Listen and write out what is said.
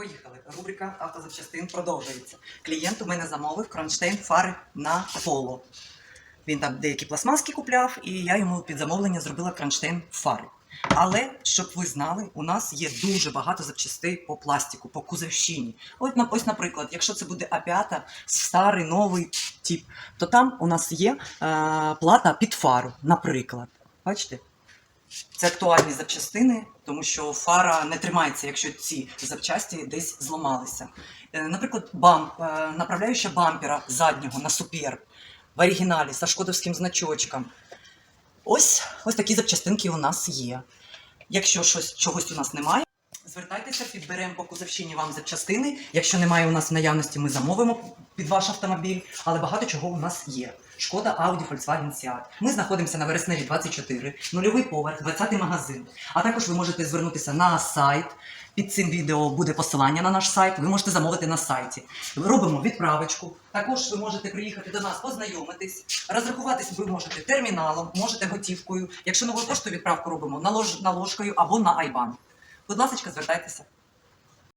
Поїхали. Рубрика автозапчастин продовжується. Клієнт у мене замовив кронштейн фари на поло. Він там деякі пластмаски купляв, і я йому під замовлення зробила кронштейн фари. Але щоб ви знали, у нас є дуже багато запчастей по пластику, по кузовщині. Ось, на- ось наприклад, якщо це буде А5, старий новий тип, то там у нас є е, плата під фару, наприклад. Бачите? Це актуальні запчастини, тому що фара не тримається, якщо ці запчасті десь зламалися. Е, Наприклад, бам, е, направляюча бампера заднього на супер в оригіналі за шкодовським значочком. Ось, ось такі запчастинки у нас є. Якщо щось, чогось у нас немає, звертайтеся, підберемо по кузовщині вам запчастини. Якщо немає у нас в наявності, ми замовимо під ваш автомобіль, але багато чого у нас є. Шкода, Audi, Volkswagen, Seat. Ми знаходимося на Вересневі 24, нульовий поверх, 20-й магазин. А також ви можете звернутися на сайт. Під цим відео буде посилання на наш сайт. Ви можете замовити на сайті. Робимо відправочку. Також ви можете приїхати до нас, познайомитись, розрахуватись ви можете терміналом, можете готівкою. Якщо новою поштою відправку робимо налож... наложкою або на Айбан. Будь ласка, звертайтеся.